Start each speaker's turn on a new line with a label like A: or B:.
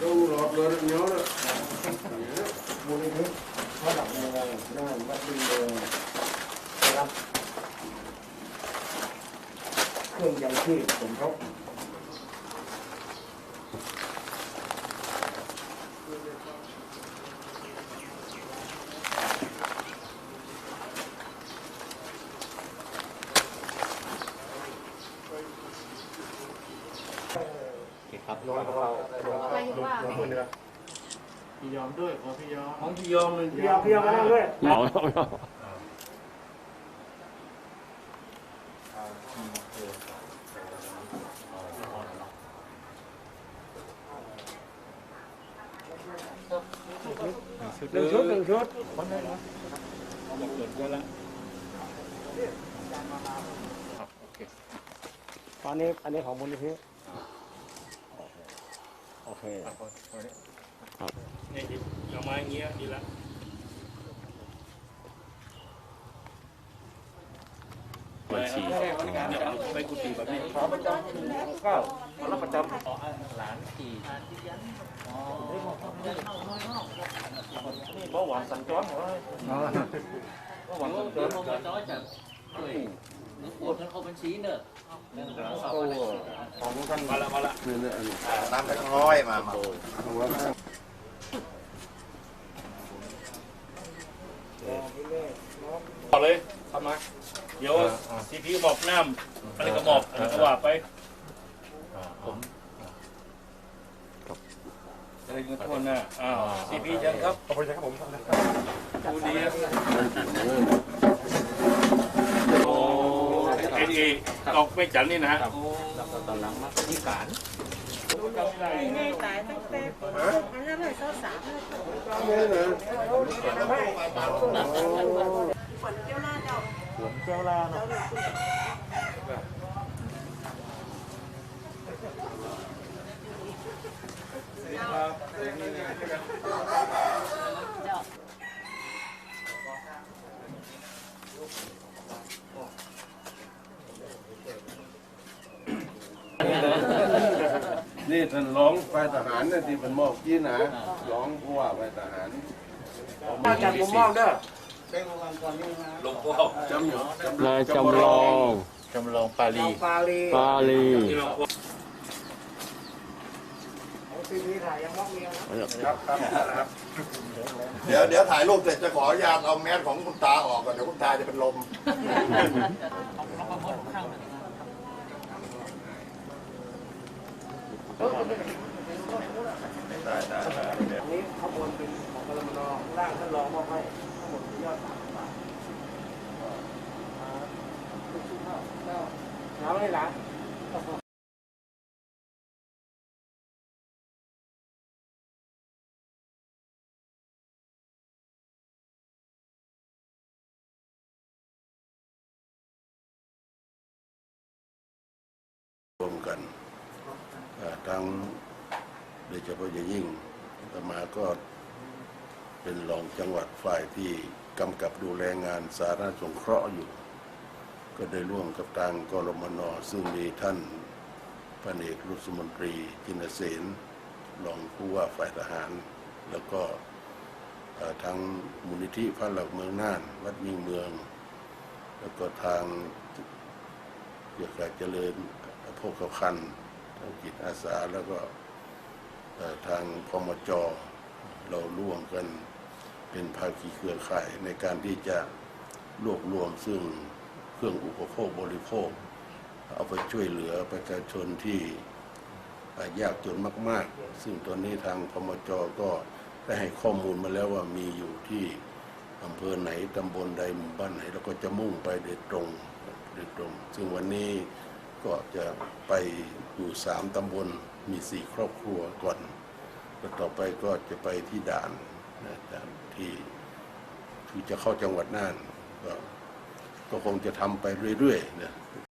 A: ต้องรอดเล
B: ยเนาะ
A: มูลนิธิระดับเมืองน่านวัดดีเมืองรับเครื่องยังชีพสมทบ
C: ครับ
A: น้อยของเรา
B: อะไรว่า
C: พี่ยอมด้วยขอพี่ยอม
D: ของพี่ยอมเลย
A: พี่ยอมพี่ยอมมานั่งด้วย
E: เหมาแล้ว
A: หนึ่งชุดหนึ่งชุด
C: เกิดเยอะแล้ว
A: ตอนนี้อันนี้ของมูลนิธิ โอเค
C: นี่เอามาอย่างเงี้ยดีละ
E: บัญชี
C: ไปกุฏิแบบนี้
A: ขาประจำเก้าขารับประจำ
D: หลานขี่
A: นี่เบาหวานสัญจรของเราเบาหวานสัญจ
D: เดี๋ยว
A: ร
D: น้อยจะช่วยหรือปวดทั้งเข้าบัญชีเนอะ
A: ของท่าน
C: มาละมาละ
F: น้ำแบงค์ร้อยมามา
C: ต่อเลยทำมาเดี๋ยวซีพีหมอบน้ำอะไรก็หมอบอะไรก็ว่าไปผมอะไรเงี้ยโทษนะอ้าวซีพียังครับ
A: ขอบคุณครับผม
C: ดูดีนะโอ้ เอ็นเอตอกไม่จันนี่นะฮะ
D: แล้วก็ตอนหลังมาที่การ
B: แม่ตายตั้งแต่ปีสองพันห้าร้อยสามสิบสามเลยฝนเจ้าหน้าเจ้า
A: เจ้าลาเนาะ
G: นี่ท่านร้องฝ่ายทหารนะที่เป็นมอบกี้นะร้องผู้ว่าฝ่ายทหาร
A: มาจากผมมอบเด้อ
C: หลวงพ่อ
G: จำอยู่
E: นายจำลอง
C: จำลองปาลี
A: ปาลี
E: ปาลี
A: เมียนะ
G: ครับครับครับ
F: เดี๋ยวเดี๋ยวถ่ายรูปเสร็จจะขออนุญาตเอาแมสของคุณตาออกก่อนเดี๋ยวคุณตาจะเป็นลม ได้ได้ได้
A: อันนี้ขบวนเป็นของกรมนร่างท่านรองมอบให้ทั้งหมดยอดสามบาทน้ำเลยหลาน
G: รวมกัน ทั้งโดยเฉพาะอย่างยิ่งตมาก็เป็นรองจังหวัดฝ่ายที่กำกับดูแลงานสาธารณสงเคราะห์อยู่ ก็ได้ร่วมกับทางกรมนซึ่งมีท่านพันเอกรุษมนตรีจินเสนรองผู้ว่าฝ่ายทหาร แล้วก็ทางมูลนิธิพระหลักเมืองน่าน วัดมิ่งเมือง แล้วก็ทางเกี่ยวกับเจริญโภคภัณฑ์ทา งจิตอาสาแล้วก็ทางพมจเราร่วมกันเป็นภาคีเครือข่ายในการที่จะรวบรวมซึ่งเครื่องอุปโภคบริโภค เอาไปช่วยเหลือประชาชนที่ยากจนมาก ๆ ซึ่งตอนนี้ทางพมจก็ได้ให้ข้อมูลมาแล้วว่ามีอยู่ที่อำเภอไหนตำบลใดหมู่บ้านไหนแล้วก็จะมุ่งไปโดยตรงโดยตรง ซึ่งวันนี้ ก็จะไปอยู่สามตำบลมีสี่ครอบครัวก่อนแล้วต่อไปก็จะไปที่ด่านนะด่านที่ที่จะเข้าจังหวัดน่านก็ก็คงจะทำไปเรื่อยๆนะ